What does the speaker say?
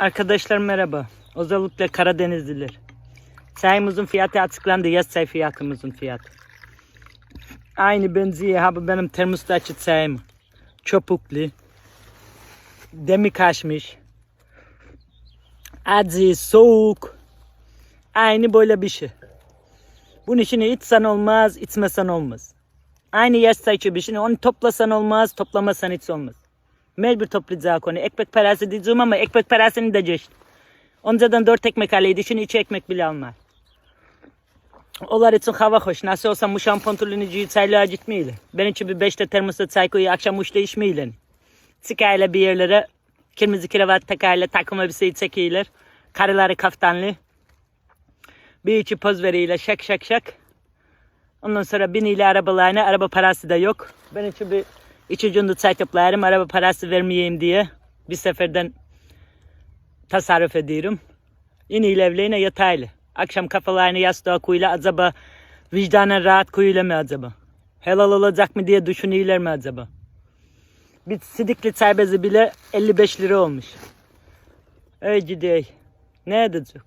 Arkadaşlar merhaba. Özellikle Karadenizliler. Çayımızın fiyatı açıklandı. Yaz çay fiyatımızın fiyatı. Aynı benziyor. Ha bu benim termostatçı çayım. Çöpükli. Demi kaçmış. Acı, soğuk. Aynı böyle bir şey. Bunun işini içsen olmaz, içmesen olmaz. Aynı yaz çay içiyor Onu toplasan olmaz, toplamasan hiç olmaz. Mecbur toplayacak onu. Ekmek parası diyeceğim ama ekmek parasını da geçti. Oncadan dört ekmek alıydı. Şimdi üç ekmek bile almaz. Onlar için hava hoş. Nasıl olsa bu şampon tuluncuyu çaylığa gitmeyle. Ben için bir beşte termosta çay koyuyor. Akşam uçta içmeyle. Çıkayla bir yerlere kırmızı kravat takayla takım elbiseyi çekiyorlar. Karıları kaftanlı. Bir içi poz veriyle şak şak şak. Ondan sonra biniyle arabalarına araba parası da yok. Ben için bir ucunda çay toplarım araba parası vermeyeyim diye bir seferden tasarruf ediyorum. İniyle evlerine yatayla. Akşam kafalarını yastığa koyuyla acaba vicdanen rahat koyuyla mı acaba? Helal olacak mı diye düşünüyorlar mı acaba? Bir sidikli çay bezi bile 55 lira olmuş. Ey gidey. Ne edecek?